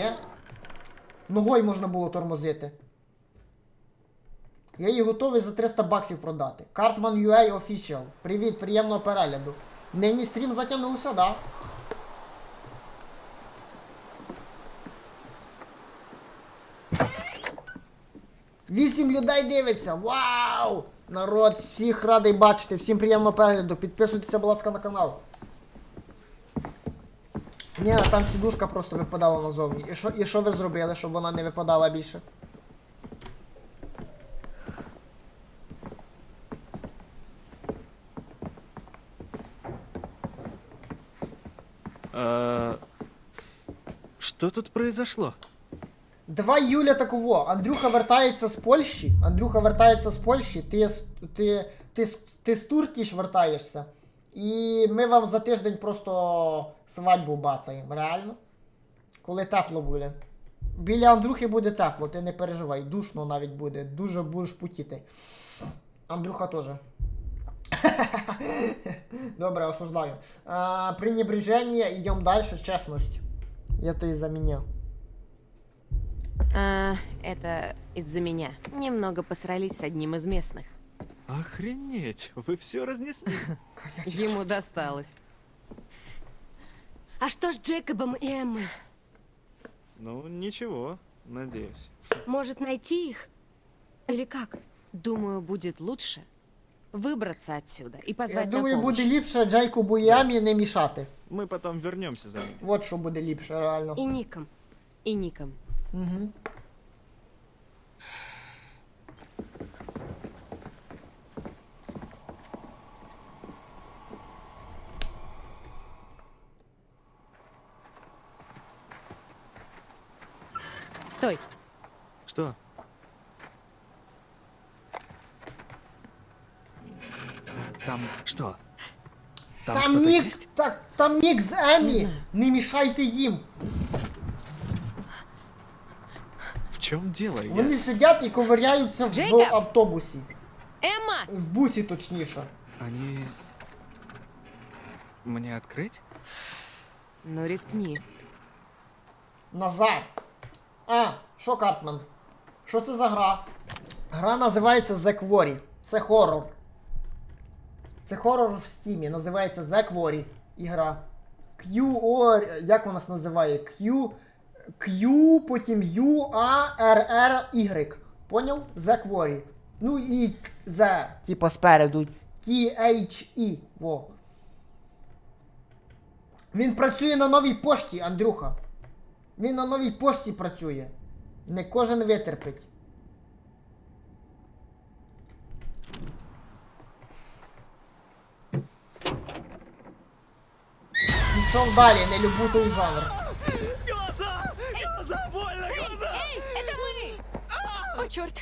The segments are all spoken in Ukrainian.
ні? Ногою можна було тормозити. Я її готовий за 300 баксів продати. Cartman UA Official. Привіт, приємного перегляду. Нині стрім затягнувся, да? Вісім людей дивиться! Вау! Народ, всіх радий бачити, всім приємного перегляду. Підписуйтеся, будь ласка, на канал. Ні, там сідушка просто випадала назовні. І що, і що ви зробили, щоб вона не випадала більше? А, Что тут произошло? Давай Юля такого. Андрюха вертається з Польщі. Андрюха вертається з Польщі. Ти, з- ти, ти, з- ти з Туркіш вертаєшся. І ми вам за тиждень просто свадьбу бацаємо. Реально. Коли тепло буде. Біля Андрюхи буде тепло, ти не переживай. Душно навіть буде. Дуже будеш путіти. Андрюха теж. Добре, осуждаю. А, пренебрежение, йдемо далі. Чесність. Я тобі заміняв. А, это из-за меня. Немного посрались с одним из местных. Охренеть, вы все разнесли. Ему досталось. А что с Джекобом и Эммой? Ну, ничего, надеюсь. Может найти их? Или как? Думаю, будет лучше выбраться отсюда и Я позвать на думаю, помощь. буде ліпше Джейкобу і Амі не мішати. Мы потом вернемся за ними. От що буде ліпше, реально. И Ником. И Ником. Угу. Что? Там что? Там, Там, кто-то нік, есть? так, там нік з Емі. Не Не, знаю. мішайте їм. В чем дело? Я- Вони сидять і ковиряються в Джейкоб! автобусі. Эмма! В бусі точніше. Они... Мне открыть? Ну, рискни. Назар. А, що Картман? Що це за гра? Гра називається The Quarry. Це хорор. Це хорор в стімі. Називається The Quarry. Ігра. Q, O, як у нас називає? Q, Q, потім U, A, R, R, Y. Поняв? The Quarry. Ну і The, типа спереду. T, H, E. Во. Він працює на новій пошті, Андрюха. Він на новій пошті працює. Не кожен витерпить. Пішов далі, не люблю той жанр. Глаза! Глаза! Больно! Глаза! Эй, это мы! О, черт!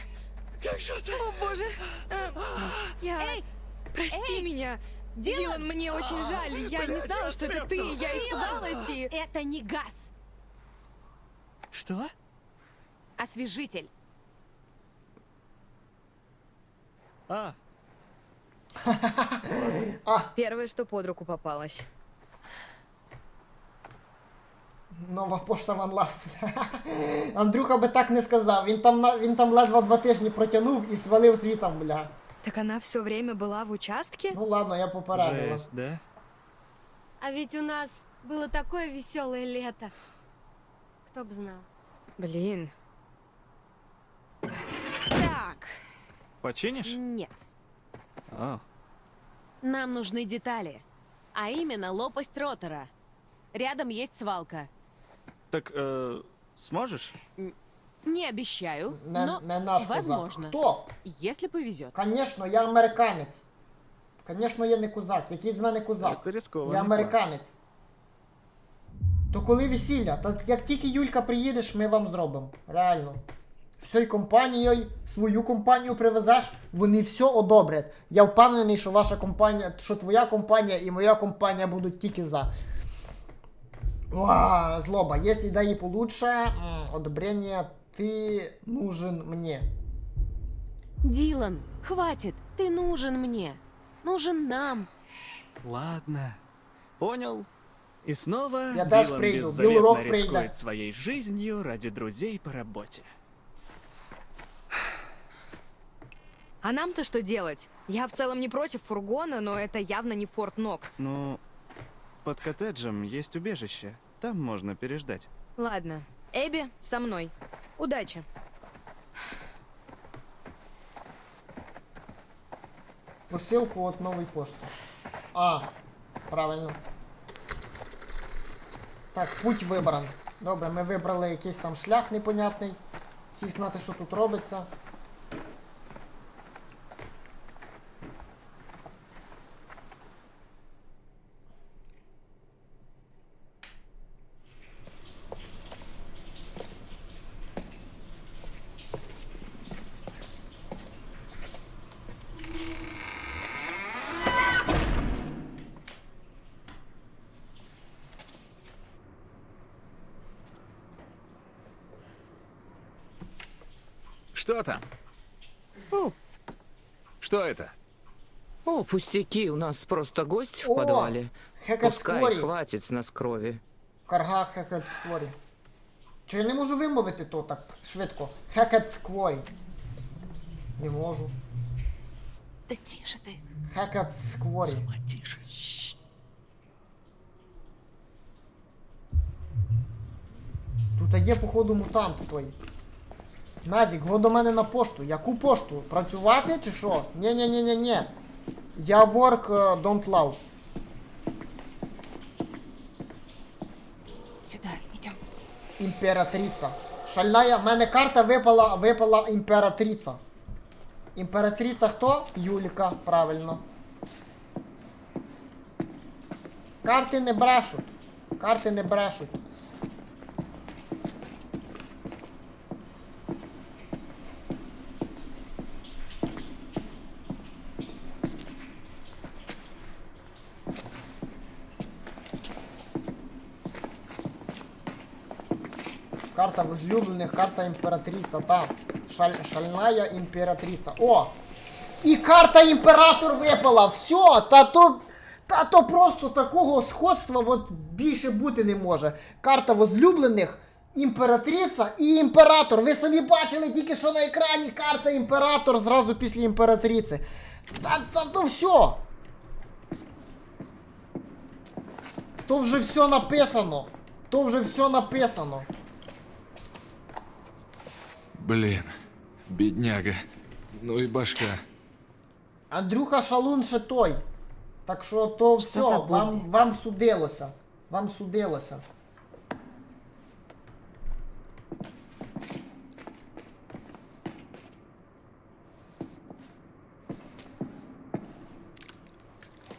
Как же за- О, боже! Э, Я... Прости меня! Дилан, мне очень жаль. Я не знала, что это ты. Я испугалась и... Это не газ! Что? Освежитель! А, Первое, что под руку попалось. Нова пошта Ван Лав. Андрюха би так не сказав. Він там, на- він там ледве два тижні протягнув і свалив звітом, бля. Так она все время была в участке? Ну ладно, я попередила. жесть, да? А ведь у нас было такое веселое лето. Кто бы знал. Блин, Починишь? нет. А, Нам нужны детали. А именно лопасть ротора. Рядом есть свалка. так, э, сможешь? Не обещаю, Не, но не наш козак. возможно. Хто? Если повезет. Звісно, я американець. Звісно, я не козак. Який з мене козак? Это рискованно. Я американець. То коли весілля? Та як тільки Юлька приїдеш, ми вам зробимо. Реально. Всією компанією, свою компанію привезеш, вони все одобрять. Я впевнений, що ваша компанія, що твоя компанія і моя компанія будуть тільки за. Уа, злоба, є ідеї получше, м, одобрення, ти нужен мені. Дилан, хватит. Ты нужен мне. Нужен нам. Ладно. Понял. И снова Я даже Дилан приду, беззаветно Билл Рок рискует прийде. своей жизнью ради друзей по работе. А нам-то что делать? Я в целом не против фургона, но это явно не Форт Нокс. Ну, под коттеджем есть убежище. Там можно переждать. Ладно. Эбби, со мной. Удачи. Посилку от нової пошти. А, правильно. Так, путь вибран. Добре, ми вибрали якийсь там шлях непонятний. Фіг знати, що тут робиться. О, пустяки, у нас просто гость в О, подвале. Хекет Пускай, скворі. хватит с нас крови. Карга хекет скворі. Чи я не можу вимовити то так швидко? Хекет скворі. Не можу. Да тише ты. Хекет скворі. Тише. Тут є, походу, мутант той. Назік, го до мене на пошту. Яку пошту? Працювати чи що? Ні-ні-ні-ні-ні. Я work uh, don't love. Сюда, идем. Імператриця. Шальная, в мене карта випала, випала імператриця. Імператриця хто? Юліка, правильно. Карти не брешуть. Карти не брешуть. Карта возлюбленных, карта імператриця, та. Шаль, шальная імператриця. О! І карта імператор випала! Все! Та то. Та то просто такого сходства от більше бути не може. Карта возлюблених, імператриця і імператор. Ви самі бачили тільки що на екрані карта імператор зразу після імператриці. Та, та то все. То вже все написано. То вже все написано. Блин, бедняга. Ну и башка. Андрюха Шалун ще той. Так що то Що все, за вам, вам судилося. Вам судилося.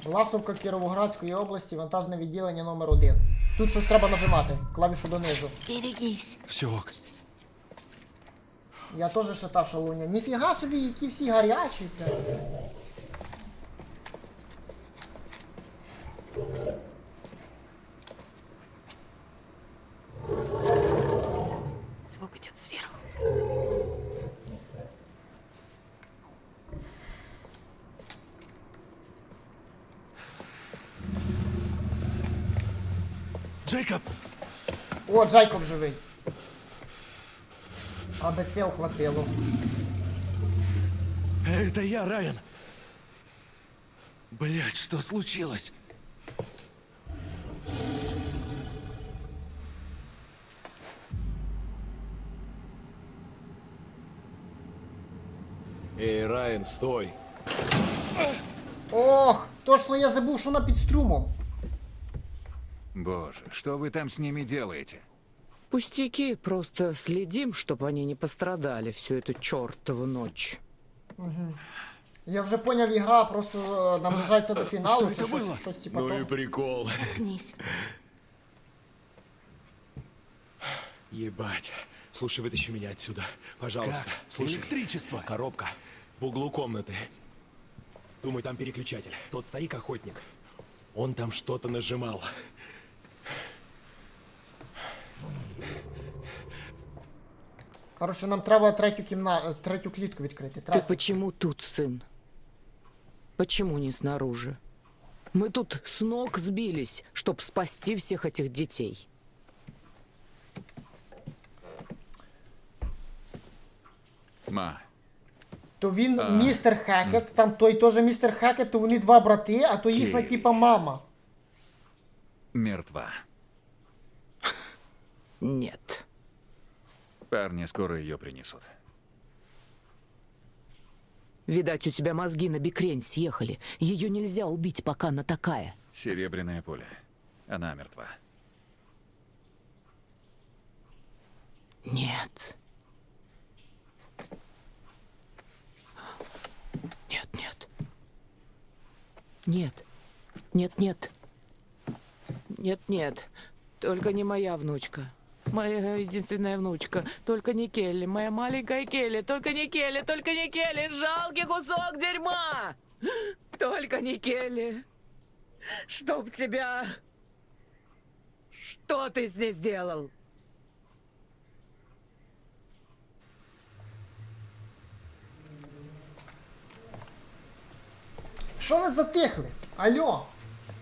Власовка Кіровоградської області, вантажне відділення номер 1 Тут щось треба нажимати, клавішу донизу. Берегись. Все ок. Я теж ще та шалуня. Ніфіга собі, які всі гарячі. Звук идет сверху. Джейкоб! О, Джайкоб живий. Аби сил хватило. Это я, Райан. Блять, что случилось? Эй, Райан, стой! Ох, точно я забув, що вона під струмом. Боже, что вы там с ними делаете? Пустяки, просто следим, чтобы они не пострадали всю эту чертову ночь. Я вже поняв, ігра просто е, наближається до фіналу. Що чи це щось, було? щось типа Ну и того. прикол. Кнись. Ебать. Слушай, вытащи меня отсюда. Пожалуйста. Как? Слушай. Электричество? Коробка. В углу комнаты. Думаю, там переключатель. Тот старик-охотник. Он там что-то нажимал. Коротше, нам треба третю кімна... третю клітку відкрити. Ты Третю. почему тут, сын? Почему не снаружи? Мы тут с ног сбились, чтобы спасти всех этих детей. Ма, То він А. містер Хекет, там той теж містер Хекет, то вони два брати, а то їхня Окей. типа мама. мертва. Нет. Парни скоро ее принесут. Видать, у тебя мозги на бикрень съехали. Ее нельзя убить, пока она такая. Серебряное поле. Она мертва. Нет. Нет, нет. Нет. Нет, нет. Нет, нет. Только не моя внучка. Моя единственная внучка. Только не Келли. Моя маленькая Келли. Только не Келли. Только не Келли. Жалкий кусок дерьма. Только не Келли. Чтоб тебя... Что ты с ней сделал? Що ви затихли? Алло?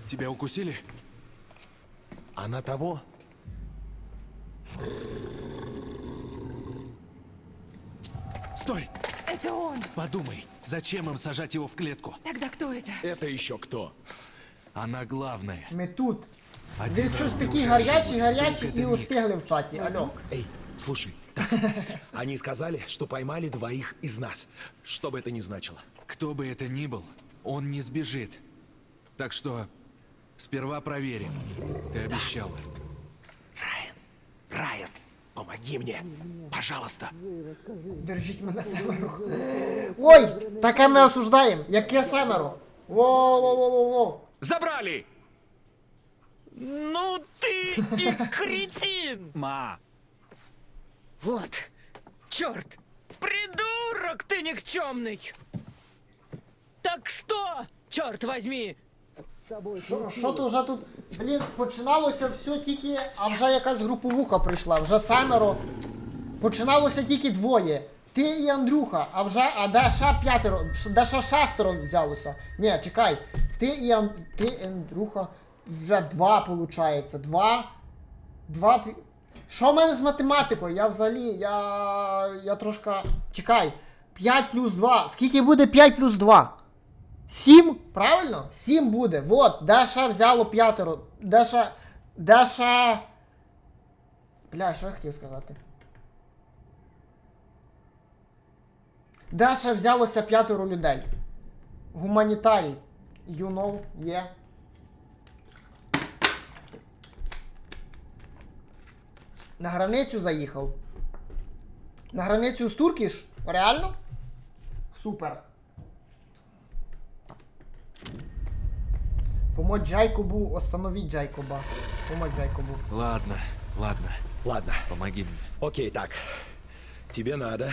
Тебя укусили? Она того? Стой! Это он. Подумай, зачем им сажать его в клетку? Тогда кто это? Это еще кто? Она главная. Ми тут. Один Ви щось раз ты такі уже гарячі, ошиблась, гарячі вдруг і это Ник. устигли в чаті. Алло. Эй, слушай, так, они сказали, что поймали двоих из нас. Что бы это ни значило. Кто бы это ни был, он не сбежит. Так что сперва проверим. Ты обещала. Райан, Райан, помоги мне, пожалуйста. Держіть мене семеро. Ой! Таке ми осуждаємо. Яке семеро? Воу-воу-воу-воу. Забрали! Ну ты и кретин! Ма! Вот, черт! Придурок ты никчемный! Так что, черт возьми, що, що то вже тут? Блін, починалося все тільки, а вже якась груповуха прийшла, вже семеро. Починалося тільки двоє. Ти і Андрюха, а вже, а де ще п'ятеро, де ще шестеро взялося. Ні, чекай. Ти і Ан... ти, і Андрюха, вже два виходить. Два. Два. Що в мене з математикою? Я взагалі, я. Я трошка. Чекай. 5 плюс 2. Скільки буде 5 плюс 2? Сім? Правильно? Сім буде. Вот, Даша взяло п'ятеро. Даша. Даша. Бля, що я хотів сказати? Даша взялося п'ятеро людей. Гуманітарій. You know, є. На границю заїхав. На границю з Туркіш? Реально? Супер. Помочь Джайкобу, остановить Джайкоба. Помочь Джайкобу. Ладно, ладно, Ладно, помоги мне. окей, так. Тебе надо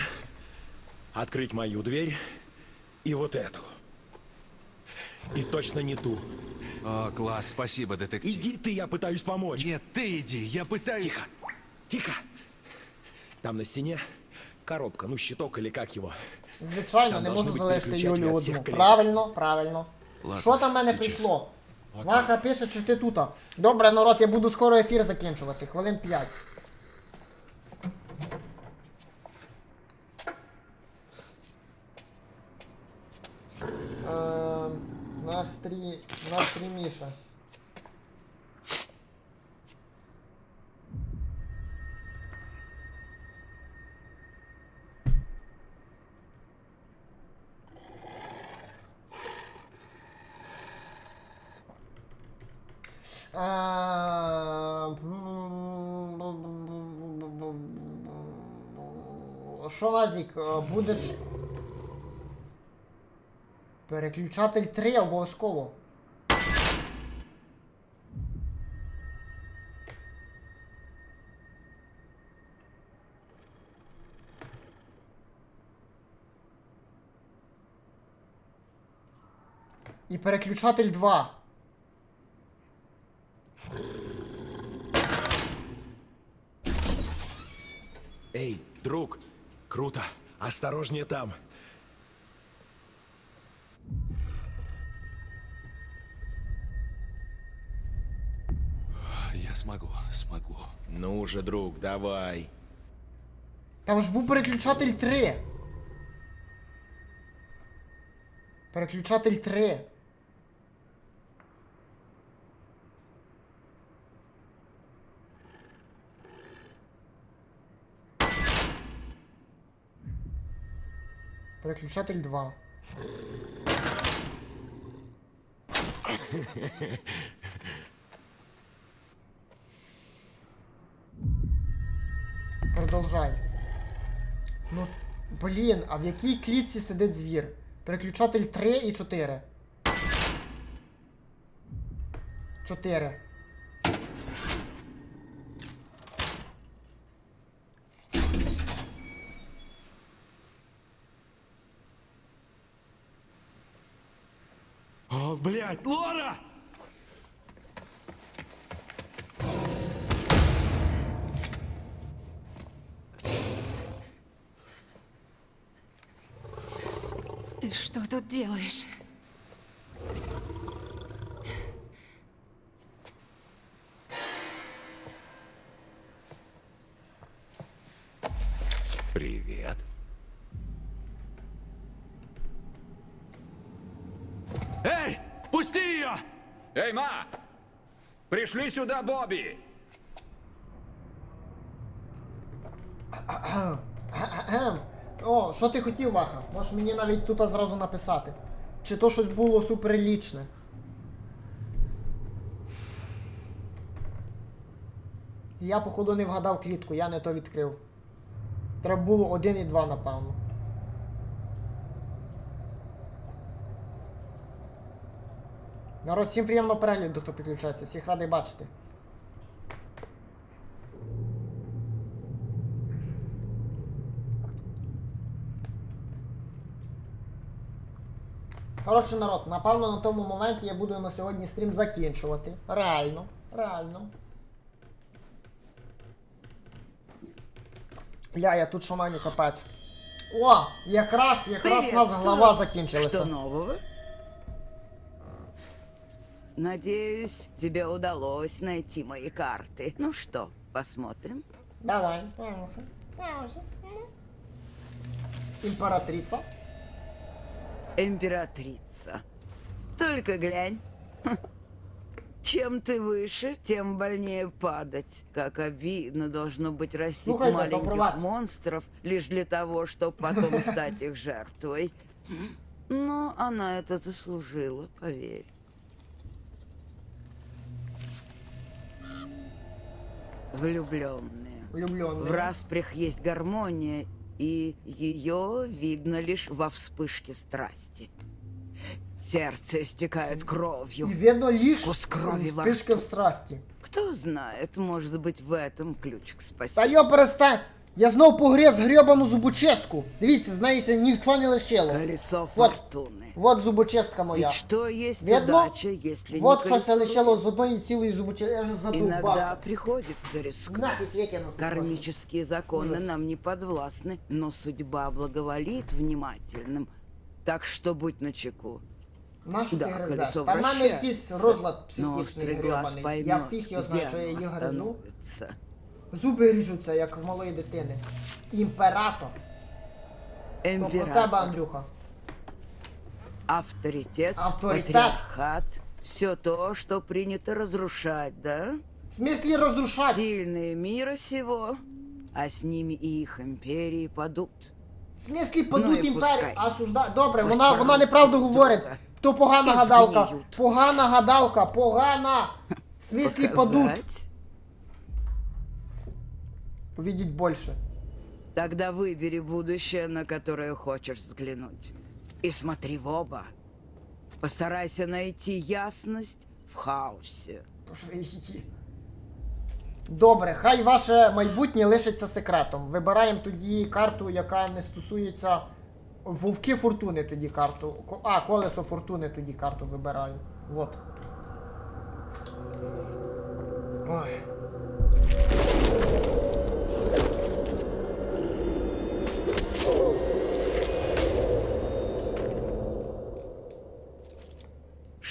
открыть мою дверь и вот эту. И точно не ту. О, класс, спасибо, детектив. Иди ты, я пытаюсь помочь. Нет, ты иди, я пытаюсь... Тихо, тихо. Там на стене коробка, ну щиток или как его. Звичайно, Там не должны можу бути залишити переключателі Юлю від всіх одну. кліток. Правильно, правильно. Ладно, Що там в мене сейчас. прийшло? Ваха пише, чи ти тут. Добре, народ, я буду скоро ефір закінчувати. Хвилин 5. Ем, Настрій. Настрій Міша. Що, Назік, е, будеш. Переключатель 3 обов'язково. І переключатель 2. Осторожнее там. Я смогу, смогу. Ну уже, друг, давай. Там же був переключатель 3. Переключатель 3. Переключатель 2. Продовжай. Ну, блін, а в якій клітці сидить звір? Переключатель 3 і 4. 4. Блядь, Лора! Ты что тут делаешь? Пришли сюда, Бобби! О, що ти хотів, Ваха? Можеш мені навіть тут зразу написати. Чи то щось було суперлічне? Я, походу, не вгадав клітку, я не то відкрив. Треба було один і два, напевно. Народ, всім приємного перегляду, хто підключається. Всіх радий бачити. Коротше, народ, напевно, на тому моменті я буду на сьогодні стрім закінчувати. Реально. Реально. Я, я тут шаманю капець. О, якраз, якраз у нас глава закінчилася. Что нового? Надеюсь, тебе удалось найти мои карты. Ну что, посмотрим? Давай. Імператриця. Императрица. Только глянь. Чем ты выше, тем больнее падать. Как обидно должно быть растить Слухайте, маленьких попробовать. монстров лишь для того, чтобы потом стать их жертвой. Но она это заслужила, поверь. Влюбленные. Влюблений. В распрях есть гармония, и ее видно лишь во вспышке страсти. Сердце истекает І кровью. видно ліж Вкус крові во вспишки рту. в страсті. Кто знает, может быть, в этом ключ к Та спасению. йо перестань! Я знов погріз грьобану зубочистку. Дивіться, з неї ся нічого не лишило. Колесо Вот. фортуны. Вот зубочистка моя. Ведь что есть Видно? удача, если Вот не що це колесо лишило з одної цілої зубочистки. Я вже Иногда задовбався. приходится рискнуть. Нафиг викину. Кармические законы Ужас. нам не подвластны, но судьба благоволит внимательным. Так что будь начеку. Нащо Да, ти гризеш? колесо Та в мене вращается, якийсь розлад Но психічний острый глаз грьобаний. поймет, Я фіг його знаю, где що я оно її гризу. остановится. Зуби ріжуться, як в малої дитини. Імператор. То про тебе, Андрюха. авторитет, Авторитет. патриархат. Все то, что принято разрушать, да? В смислі розрушати? Сильные мира сего, а с ними и их империи падут. В смислі Ну падуть і імперії, пускай. а. Добре, Пусть вона, вона порвуть неправду друг говорить. друга. То погана І гадалка. згниють. Погана гадалка, погана. В смислі падуть. Показать? Увидеть больше. Тогда выбери будущее, на которое хочешь взглянуть. И смотри в оба. Постарайся найти ясность в хаосе. Добре, хай ваше майбутнє лишиться секретом. Вибираємо тоді карту, яка не стосується. Вовки фортуни тоді карту. А, колесо фортуни тоді карту вибираю. Вот. Ой.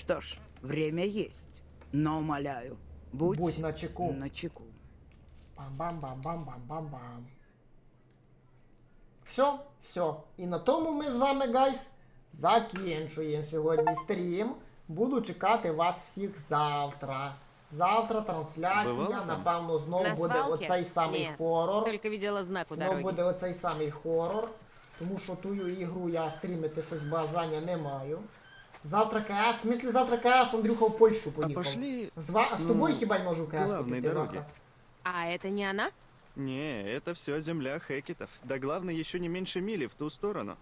Что ж, время есть. Но, умоляю, Будь, Будь на чеку. на чеку. Бам-бам-бам-бам-бам-бам-бам. Все, все. І на тому ми з вами, гайс, закінчуємо сьогодні стрім. Буду чекати вас всіх завтра. Завтра трансляція, напевно, знову На буде свалке? оцей самий Ні. хорор. Только видела знак у Знову дороги. буде оцей самий хорор. Тому що тую ігру я стрімити щось бажання не маю. Завтра КС. В смислі завтра КС Андрюха в Польщу А поїхав. пошли... З, ва... з ну, тобою хіба КС главной дороги. А это не она? Не, это все земля Хекетов. Да главное, еще не меньше мили в ту сторону.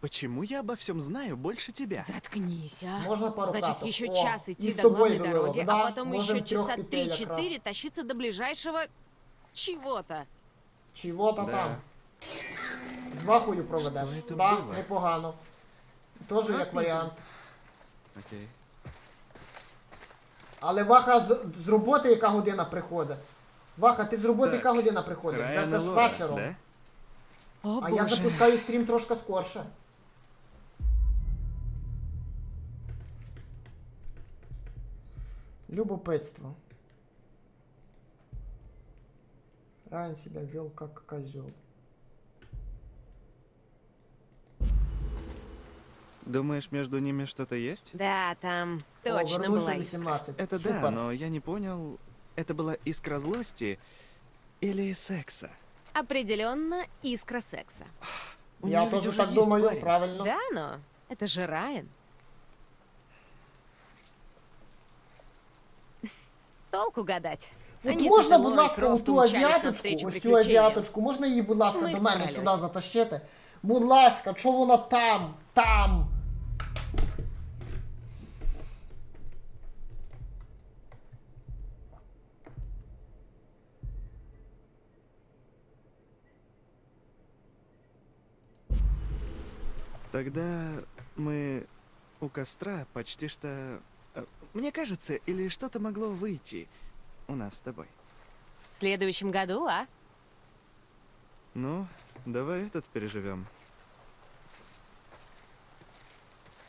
Почему я обо всем знаю больше тебя? Заткнись, а. Можна пару Значит, краток? еще О, час идти до главной дороги, Да, а потом еще часа. 3-4 тащиться до ближайшего чего-то. Чого-то Да. там. З вахою проведеш. Що Да, непогано. Теж як варіант. Окей. Але Ваха з, з роботи яка година приходить? Ваха, ти з роботи Так, яка година приходиш? Аж Лора, вечором. да? О, А я запускаю стрім трошки скорше. Любопытство. Райан себя вел как козел. Думаешь, между ними что-то есть? Да, там О, точно вернулся была в искра. 18. Это Супер. да, но я не понял, это была искра злости или секса? Определенно искра секса. У Я неё ведь тоже уже так есть думаю, парень. правильно. Да, но это же Райан. Толку гадать. От Они с можна, этой будь Лорой ласка, Крофт оту умчались азіаточку, навстречу ось цю приключениям. азіаточку, можна її, будь ласка, Ми до в мене прольоті. сюди затащити? Будь ласка, що вона там? Там! Тогда мы у костра почти что... э, Мне кажется, или что-то могло выйти у нас с тобой. В следующем году, а? Ну, давай этот переживем.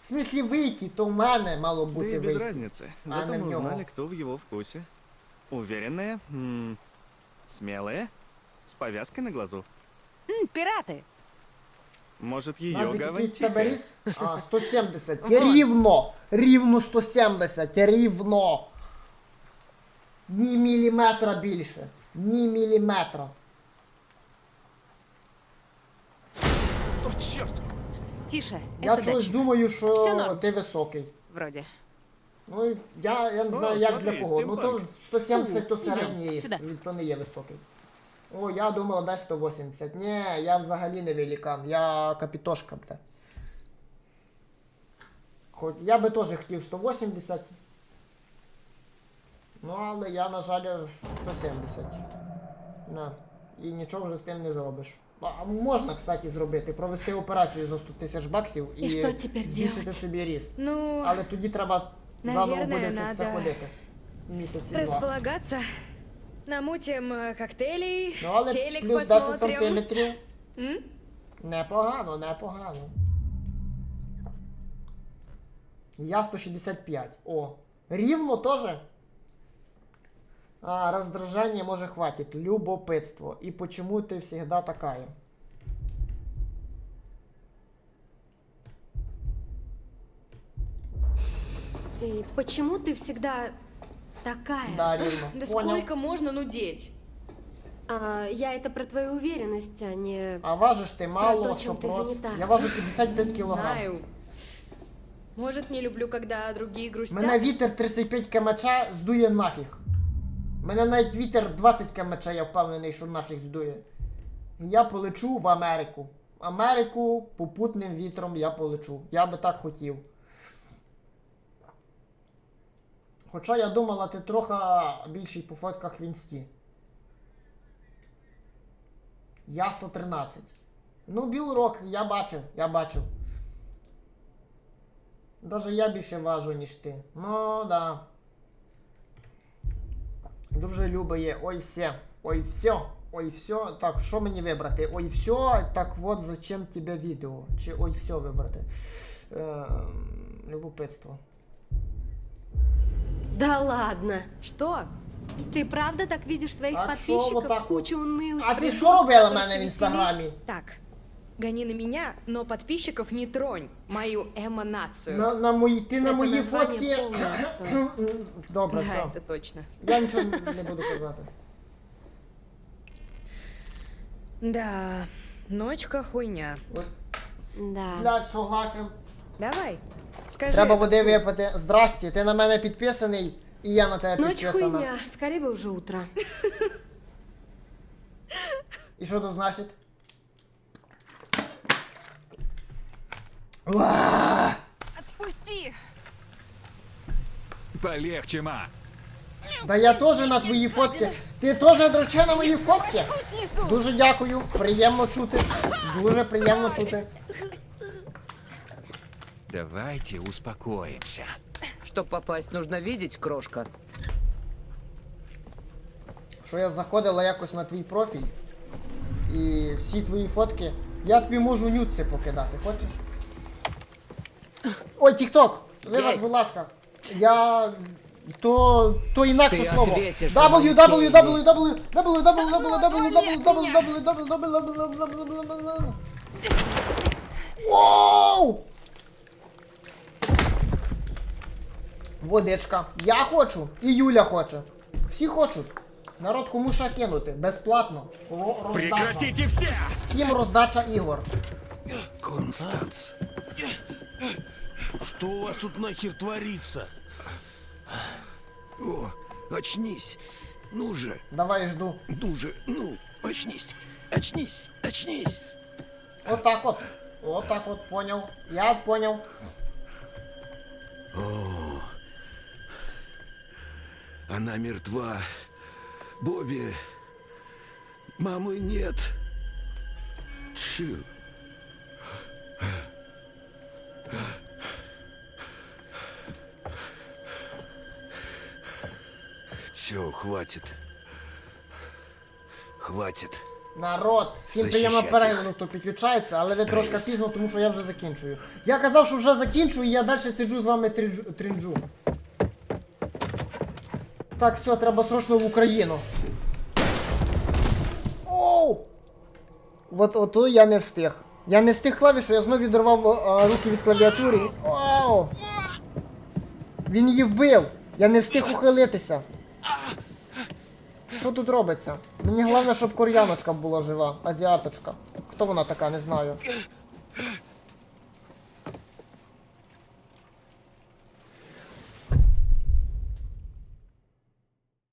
В смислі вийти, то в мене мало Да бути и без вийти. разницы. А Зато на мы него? узнали, кто в его вкусе. Уверенные, м, смелые, с повязкой на глазу. М, пираты. Может, У ее тебе тихая? А, 170. Вот. Рівно! Рівно 170, рівно! Ні міліметра більше. Ні міліметра. О, черт! Тише, Я это чогось думаю, що норм. ти високий. Вроде. Ну, я, я не О, знаю, як смотри, для кого. Ну то стімпанк. 170 то середній, сюди. то не є високий. О, я думала, десь 180. Ні, я взагалі не великан, я капітошка, бля. Хоч я би теж хотів 180. Ну, але я, на жаль, 170. На. І нічого вже з тим не зробиш. А можна, кстати, зробити, провести операцію за 100 тисяч баксів і, І збільшити собі ріст. Ну, Але тоді треба заново буде вчитися надо ходити. Місяці два. располагаться. Намутим э, коктейлей, Ну, але телек плюс 10 посмотрим. сантиметрів. М? Непогано, непогано. Я 165. О. Рівно теж. А, раздражение може хватит. Любопытство. И почему ты всегда такая? И почему ты всегда такая? Да, рівно. Да Понял. сколько можно нудеть? А, я это про твою уверенность, а не... А важиш ти мало, Про то, чим ти 100%. Я важу 55 кілограм. Знаю. Может, не люблю, когда другие грустят? Мене вітер 35 кмч здує нафіг. Мене навіть вітер 20 кмч, я впевнений, що нафіг здує. І Я полечу в Америку. Америку попутним вітром я полечу. Я би так хотів. Хоча я думала, ти трохи більший по фотках в інсті. Я 113. Ну, білрок, я бачив, я бачив. Даже я більше важу, ніж ти. Ну, да. Дружелюбе є. Ой, все. Ой, все. Ой, все. Так, що мені вибрати? Ой, все. Так от зачем тебе відео? Чи ой, все вибрати? Е, любопитство. Да ладно. Что? Ты правда так видишь своих Так, шо подписчиков? вот так вот? Кучу унылых А ти придурков, що робила в которых мене в ты інстаграмі? Так, гони на меня, но подписчиков не тронь. Мою эманацию. На, на мої, ти на Це мої названня фотки. повного отстой. Добре, Да, все. это точно. Я нічого не буду казати. Да, ночка хуйня. Да. Блядь, согласен. Давай, скажи. Треба это вслух. випити. Здрасті, ти на мене підписаний, і я на тебе Ночь підписана. хуйня, скорее бы уже утро. І що це значить? Уа! Отпусти! Полегче, Ма. Да я теж на твої фотки. Ти теж дроче на мої фотки? снесу! Дуже дякую. Приємно чути. Дуже приємно чути. Давайте успокоимся. Чтоб попасть, нужно видеть, крошка. Що я заходила якось на твій профіль. І всі твої фотки. Я тобі можу нюци покидати, хочеш? Ой, Тік-Ток! Вибач, будь ласка. Я. То. То інакше Ти слово. ответиш за мої www.www.www.www. Воу! Водичка. Я хочу. І Юля хоче. Всі хочуть. Народ кому ще кинути. Безплатно. Роздача. Прекратите все! Всім роздача ігор. Констанс. Что у вас тут нахер творится? О, очнись. Ну же, Давай жду. ну же, ну, очнись. Очнись, очнись. Отак от. Отак от, поняв. Я поняв. Она мертва. Бобби. Мамы нет. Тьфу. Все, хватит. Хватит. Народ, всім приємно перегляду, хто підключається, але ви трошки пізно, тому що я вже закінчую. Я казав, що вже закінчую, і я далі сиджу з вами трінджу. Так, все, треба срочно в Україну. Оу! От ото я не встиг. Я не встиг клавішу, я знов відірвав а, руки від клавіатури. Оу! Він її вбив! Я не встиг ухилитися. Що тут робиться? Мені головне, щоб кореяночка була жива, азіаточка. Хто вона така, не знаю.